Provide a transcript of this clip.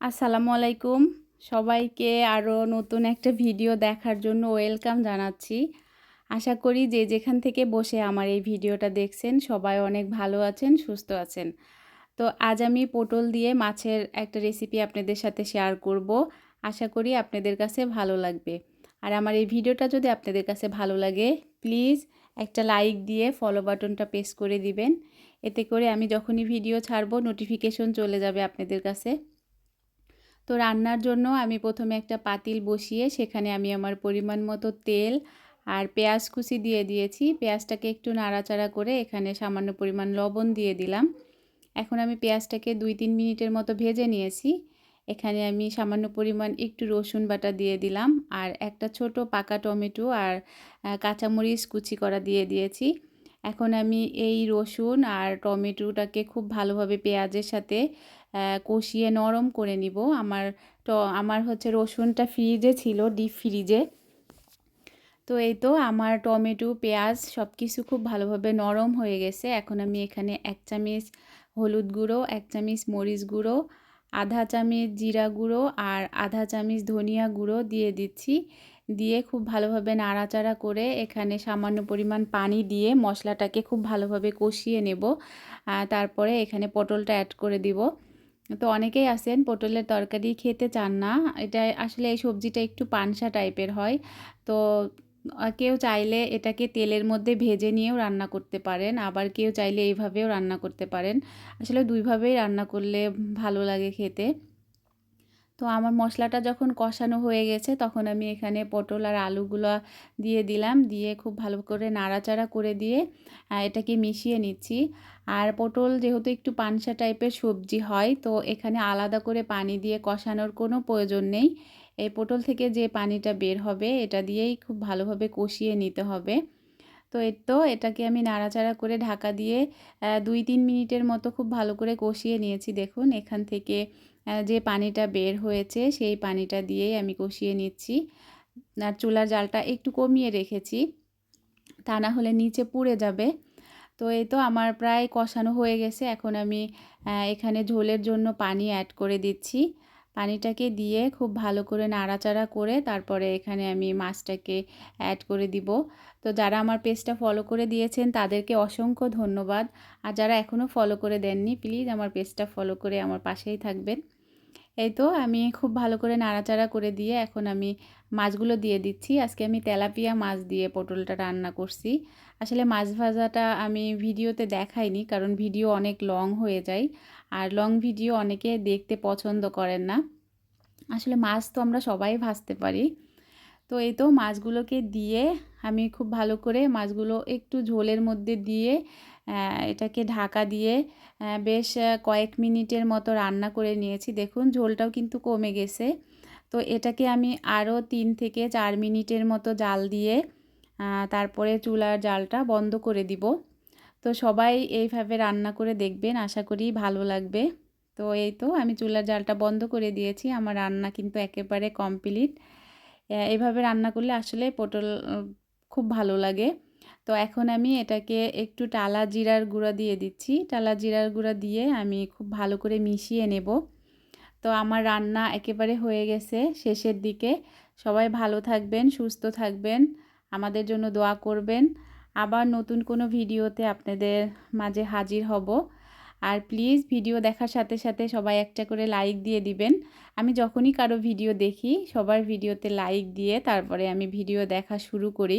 আসসালামু আলাইকুম। সবাইকে আরও নতুন একটা ভিডিও দেখার জন্য ওয়েলকাম জানাচ্ছি। আশা করি যে যেখান থেকে বসে আমার এই ভিডিওটা দেখছেন, সবাই অনেক ভালো আছেন, সুস্থ আছেন। তো আজ আমি পটল দিয়ে মাছের একটা রেসিপি আপনাদের সাথে শেয়ার করব। আশা করি আপনাদের কাছে ভালো লাগবে। আর আমার এই ভিডিওটা যদি আপনাদের কাছে ভালো লাগে প্লিজ একটা লাইক দিয়ে ফলো বাটনটা প্রেস করে দিবেন। এতে করে আমি যখনই ভিডিও ছাড়বো নোটিফিকেশন চলে যাবে আপনাদের কাছে। তো রান্নার জন্য আমি প্রথমে একটা পাতিল বসিয়ে সেখানে আমি আমার পরিমাণ মতো তেল আর পেঁয়াজ কুচি দিয়ে দিয়েছি। পেঁয়াজটাকে একটু নাড়াচাড়া করে এখানে সামান্য পরিমাণ লবণ দিয়ে দিলাম। এখন আমি পেঁয়াজটাকে দুই তিন মিনিটের মতো ভেজে নিয়েছি। এখানে আমি সামান্য পরিমাণ একটু রসুন বাটা দিয়ে দিলাম আর একটা ছোট পাকা টমেটো আর কাঁচামরিচ কুচি করা দিয়ে দিয়েছি। এখন আমি এই রসুন আর টমেটোটাকে খুব ভালোভাবে পেঁয়াজের সাথে কষিয়ে নরম করে নিব। আমার তো আমার হচ্ছে রসুনটা ফ্রিজে ছিল, ডিপ ফ্রিজে। তো এই তো আমার টমেটো, পেঁয়াজ সব কিছু খুব ভালোভাবে নরম হয়ে গেছে। এখন আমি এখানে এক চামচ হলুদ গুঁড়ো, এক চামচ মরিচ গুঁড়ো, আধা চামচ জিরা গুঁড়ো আর আধা চামচ ধনিয়া গুঁড়ো দিয়ে দিচ্ছি। দিয়ে খুব ভালোভাবে নাড়াচাড়া করে এখানে সামান্য পরিমাণ পানি দিয়ে মশলাটাকে খুব ভালোভাবে কষিয়ে নেব। তারপরে এখানে পটলটা অ্যাড করে দিব। তো অনেকেই আছেন পটলের তরকারি খেতে চান না। এটা আসলে এই সবজিটা একটু পানসা টাইপের হয়। তো কেউ চাইলে এটাকে তেলের মধ্যে ভেজে নিয়েও রান্না করতে পারেন। আবার কেউ চাইলে এইভাবেও রান্না করতে পারেন। আসলে দুইভাবেই রান্না করলে ভালো লাগে খেতে। তো আমার মশলাটা যখন কষানো হয়ে গেছে, তখন আমি এখানে পটল আর আলুগুলো দিয়ে দিলাম। দিয়ে খুব ভালো করে নাড়াচাড়া করে দিয়ে এটাকে মিশিয়ে নিচ্ছি। আর পটল যেহেতু একটু পানসা টাইপের সবজি হয়, তো এখানে আলাদা করে পানি দিয়ে কষানোর কোনো প্রয়োজন নেই। এই পটল থেকে যে পানিটা বের হবে, এটা দিয়েই খুব ভালোভাবে কষিয়ে নিতে হবে। তো এর তো এটাকে আমি নাড়াচাড়া করে ঢাকা দিয়ে দুই তিন মিনিটের মতো খুব ভালো করে কষিয়ে নিয়েছি। দেখুন, এখান থেকে যে পানিটা বের হয়েছে, সেই পানিটা দিয়েই আমি কষিয়ে নিচ্ছি। আর চুলার জালটা একটু কমিয়ে রেখেছি, তা না হলে নিচে পুড়ে যাবে। তো এই তো আমার প্রায় কষানো হয়ে গেছে। এখন আমি এখানে ঝোলের জন্য পানি অ্যাড করে দিচ্ছি। পানিটাকে দিয়ে খুব ভালো করে নাড়াচাড়া করে তারপরে এখানে আমি মাছটাকে অ্যাড করে দিব। তো যারা আমার পেজটা ফলো করে দিয়েছেন, তাদেরকে অসংখ্য ধন্যবাদ। আর যারা এখনও ফলো করে দেননি প্লিজ আমার পেজটা ফলো করে আমার পাশেই থাকবেন। এই তো আমি খুব ভালো করে নাড়াচাড়া করে দিয়ে এখন আমি মাছগুলো দিয়ে দিচ্ছি। আজকে আমি তেলাপিয়া মাছ দিয়ে পটলটা রান্না করছি। আসলে মাছ ভাজাটা আমি ভিডিওতে দেখাইনি কারণ ভিডিও অনেক লং হয়ে যায় আর লং ভিডিও অনেকে দেখতে পছন্দ করেন না। আসলে মাছ তো আমরা সবাই ভাজতে পারি। তো এই তো মাছগুলোকে দিয়ে আমি খুব ভালো করে মাছগুলো একটু ঝোলের মধ্যে দিয়ে এটাকে ঢাকা দিয়ে বেশ কয়েক মিনিটের মতো রান্না করে নিয়েছি। দেখুন, ঝোলটাও কিন্তু কমে গেছে। তো এটাকে আমি আরও তিন থেকে চার মিনিটের মতো জাল দিয়ে তারপরে চুলার জালটা বন্ধ করে দিব। তো সবাই এইভাবে রান্না করে দেখবেন, আশা করি ভালো লাগবে। তো এই তো, আমি চুলার জালটা বন্ধ করে দিয়েছি। আমার রান্না কিন্তু একেবারে কমপ্লিট। এইভাবে রান্না করলে আসলে পটল খুব ভালো লাগে। তো এখন আমি এটাকে একটু টালা জিরার গুঁড়া দিয়ে দিচ্ছি। টালা জিরার গুঁড়া দিয়ে আমি খুব ভালো করে মিশিয়ে নেব। তো আমার রান্না একেবারে হয়ে গেছে শেষের দিকে। সবাই ভালো থাকবেন, সুস্থ থাকবেন, আমাদের জন্য দোয়া করবেন। আবার নতুন কোনো ভিডিওতে আপনাদের মাঝে হাজির হব। আর প্লিজ ভিডিও দেখার সাথে সাথে সবাই একটা করে লাইক দিয়ে দিবেন। আমি যখনই কারও ভিডিও দেখি, সবার ভিডিওতে লাইক দিয়ে তারপরে আমি ভিডিও দেখা শুরু করি।